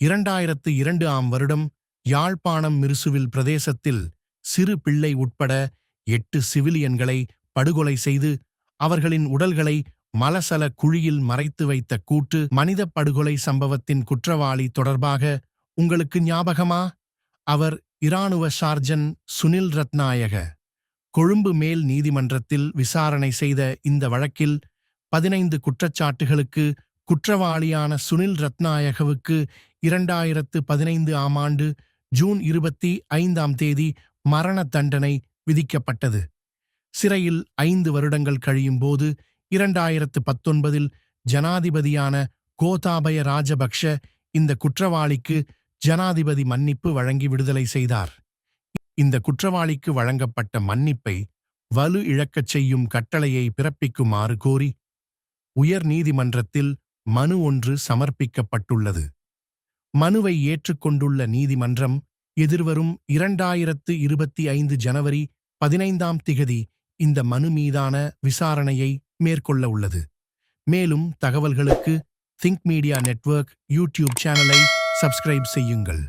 இரண்டாயிரத்து இரண்டு ஆம் வருடம் யாழ்ப்பாணம் மிருசுவில் பிரதேசத்தில் சிறு பிள்ளை உட்பட எட்டு சிவிலியன்களை படுகொலை செய்து அவர்களின் உடல்களை மலசல குழியில் மறைத்து வைத்த கூட்டு மனித படுகொலை சம்பவத்தின் குற்றவாளி தொடர்பாக உங்களுக்கு ஞாபகமா? அவர் இராணுவ சார்ஜன் சுனில் ரத்நாயக. கொழும்பு மேல் நீதிமன்றத்தில் விசாரணை செய்த இந்த வழக்கில் பதினைந்து குற்றச்சாட்டுகளுக்கு குற்றவாளியான சுனில் ரத்நாயகவுக்கு இரண்டாயிரத்து பதினைந்து ஆம் ஆண்டு ஜூன் இருபத்தி ஐந்தாம் தேதி மரண தண்டனை விதிக்கப்பட்டது. சிறையில் ஐந்து வருடங்கள் கழியும் போது இரண்டாயிரத்து பத்தொன்பதில் ஜனாதிபதியான கோதாபய ராஜபக்ஷ இந்த குற்றவாளிக்கு ஜனாதிபதி மன்னிப்பு வழங்கி விடுதலை செய்தார். இந்த குற்றவாளிக்கு வழங்கப்பட்ட மன்னிப்பை வலு இழக்கச் செய்யும் கட்டளையை பிறப்பிக்குமாறு கோரி உயர் நீதிமன்றத்தில் மனு ஒன்று சமர்ப்பிக்கப்பட்டுள்ளது. மனுவை ஏற்றுக்கொண்டுள்ள நீதிமன்றம் எதிர்வரும் இரண்டாயிரத்து இருபத்தி ஐந்து ஜனவரி பதினைந்தாம் திகதி இந்த மனு மீதான விசாரணையை மேற்கொள்ள உள்ளது. மேலும் தகவல்களுக்கு திங்க் மீடியா நெட்வொர்க் யூடியூப் சேனலை சப்ஸ்கிரைப் செய்யுங்கள்.